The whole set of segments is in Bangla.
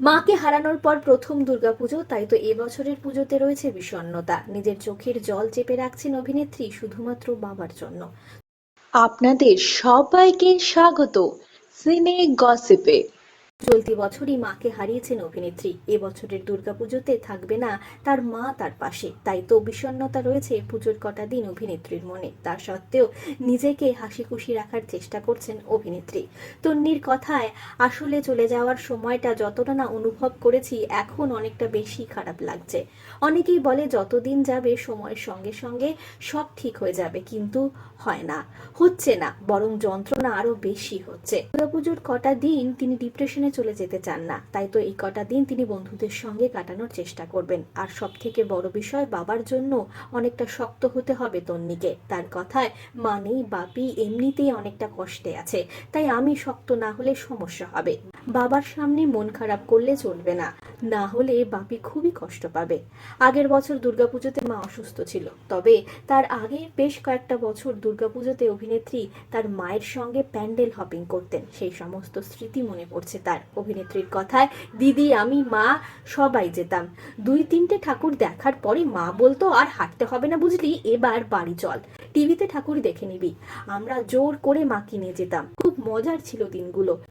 মাকে হারানোর পর প্রথম দুর্গাপুজো, তাই তো এবছরের পুজোতে রয়েছে বিষণ্নতা নিজের চোখের জল চেপে রাখছেন অভিনেত্রী শুধুমাত্র বাবার জন্য। আপনাদের সবাইকে স্বাগত। সিনে গসিপে। চলতি বছরই মাকে হারিয়েছেন অভিনেত্রী। এবছরের দুর্গাপুজোতে থাকবে না, তার মা তার পাশে। তাই তো বিষণ্ণতা রয়েছে পুজোর কটা দিন অভিনেত্রীর মনে। তা সত্ত্বেও নিজেকে হাসি খুশি রাখার চেষ্টা করছেন অভিনেত্রী। তন্নির কথায়, আসলে চলে যাওয়ার সময়টা যতটা না অনুভব করেছি, এখন অনেকটা বেশি খারাপ লাগছে। অনেকেই বলে, যতদিন যাবে সময়ের সঙ্গে সঙ্গে সব ঠিক হয়ে যাবে, কিন্তু হয় না। হচ্ছে না, বরং যন্ত্রণা আরও বেশি হচ্ছে। দুর্গাপুজোর কটা দিন তিনি ডিপ্রেশনে চলে যেতে চান না। তাই তো এই কটা দিন তিনি বন্ধুদের সঙ্গে কাটানোর চেষ্টা করবেন। আর সব থেকে বড় বিষয়, বাবার জন্য অনেকটা শক্ত হতে হবে তন্নিকে। তার কথায় মানেই বাপি এমনিতেই অনেকটা কষ্টে আছে। তাই আমি শক্ত না হলে সমস্যা হবে। বাবার সামনে মন খারাপ করলে চলবে না। না হলে বাপি খুবই কষ্ট পাবে। আগের বছর দুর্গাপুজোতে মা অসুস্থ ছিল। তবে তার আগে বেশ কয়েকটা বছর দুর্গাপুজোতে অভিনেত্রী তার মায়ের সঙ্গে প্যান্ডেল হপিং করতেন। সেই সমস্ত স্মৃতি মনে পড়ছে তার। অভিনেত্রীর কথায়, দিদি, আমি, মা, সবাই যেতাম। দুই তিনটে ঠাকুর দেখার পরে মা বলতো, আর হাঁটতে হবে না বুঝলি, এবার বাড়ি চল। টিভিতে ঠাকুর দেখে নিবি। আমরা জোর করে মা কিনে যেতাম। খুব মজার ছিল দিনগুলো।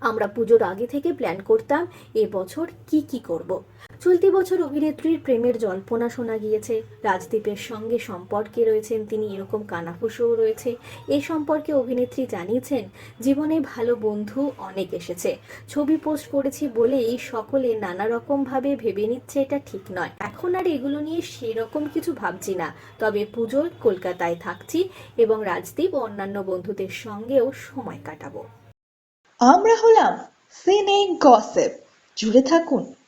আমরা পুজোর আগে থেকে প্ল্যান করতাম এবছর কি কি করব। চলতি বছর অভিনেত্রীর প্রেমের জল্পনা শোনা গিয়েছে। রাজদীপের সঙ্গে সম্পর্কে রয়েছেন তিনি, এরকম কানাফুসোও রয়েছে। এ সম্পর্কে অভিনেত্রী জানিয়েছেন, জীবনে ভালো বন্ধু অনেক এসেছে। ছবি পোস্ট করেছি বলেই সকলে নানা রকম ভাবে ভেবে নিচ্ছে এটা ঠিক নয়। এখন আর এগুলো নিয়ে সেরকম কিছু ভাবছি না। তবে পুজোর কলকাতায় থাকছি এবং রাজদীপ ও অন্যান্য বন্ধুদের সঙ্গেও সময় কাটাবো। আমরা হলাম সিনে গসিপ। জুড়ে থাকুন